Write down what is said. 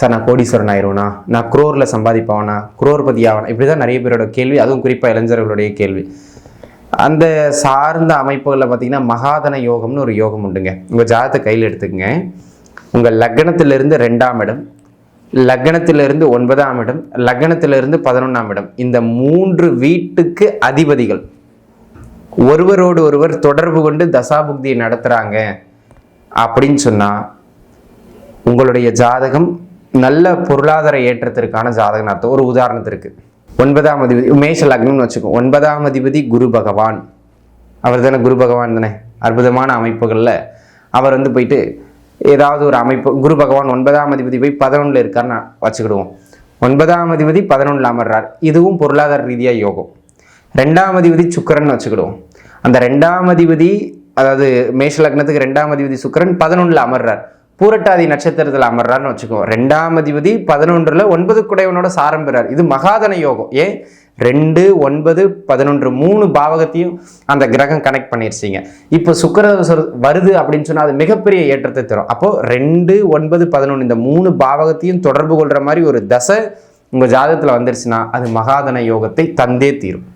Sir நான் கோடீஸ்வரன் ஆயிருவேனா? நான் குரோரில் சம்பாதிப்பவனா? குரோர்பதி ஆவனா? இப்படி தான் நிறைய பேரோட கேள்வி அதுவும் குறிப்பாக இளைஞர்களுடைய கேள்வி. அந்த சார்ந்த அமைப்புகளில் பார்த்தீங்கன்னா மகாதன யோகம்னு ஒரு யோகம் உண்டுங்க. உங்கள் ஜாதத்தை கையில் எடுத்துக்கங்க. உங்கள் லக்னத்திலிருந்து ரெண்டாம் இடம் லக்னத்திலிருந்து ஒன்பதாம் இடம் லக்னத்திலிருந்து பதினொன்றாம் இடம். இந்த மூன்று வீட்டுக்கு அதிபதிகள். ஒருவரோடு ஒருவர் தொடர்பு கொண்டு தசாபுக்தியை நடத்துகிறாங்க அப்படின்னு சொன்னால் உங்களுடைய ஜாதகம் நல்ல பொருளாதார ஏற்றத்திற்கான ஜாதகன் அர்த்தம். ஒரு உதாரணத்திற்கு. ஒன்பதாம் அதிபதி மேஷ லக்னம்னு வச்சுக்கோ. ஒன்பதாம் அதிபதி குரு பகவான். அவர் தானே குரு பகவான் தானே? அற்புதமான அமைப்புகளில் அவர் வந்து போயிட்டு ஏதாவது ஒரு அமைப்பு குரு பகவான் ஒன்பதாம் அதிபதி போய் பதினொன்றில் இருக்காருன்னு வச்சுக்கிடுவோம். ஒன்பதாம் அதிபதி பதினொன்றில் அமர்றார். இதுவும் பொருளாதார ரீதியாக யோகம். ரெண்டாம் அதிபதி சுக்கரன் வச்சுக்கிடுவோம். அந்த ரெண்டாம் அதிபதி அதாவது மேஷ லக்னத்துக்கு ரெண்டாம் அதிபதி சுக்கிரன் பதினொன்றில் அமர்றார். பூரட்டாதி நட்சத்திரத்தில் அமர்றான்னு வச்சுக்கோ. ரெண்டாம் அதிபதி பதினொன்றில் ஒன்பது குடையவனோட சாரம் பெறார். இது மகாதன யோகம். ஏன்? ரெண்டு ஒன்பது பதினொன்று மூணு பாவகத்தையும் அந்த கிரகம் கனெக்ட் பண்ணிருச்சிங்க. இப்போ சுக்கர வருது அப்படின்னு சொன்னால் அது மிகப்பெரிய ஏற்றத்தை தரும். அப்போ ரெண்டு ஒன்பது பதினொன்று இந்த மூணு பாவகத்தையும் தொடர்பு கொள்கிற மாதிரி ஒரு தசை உங்கள் ஜாதகத்தில் வந்துருச்சுன்னா அது மகாதன யோகத்தை தந்தே தீரும்.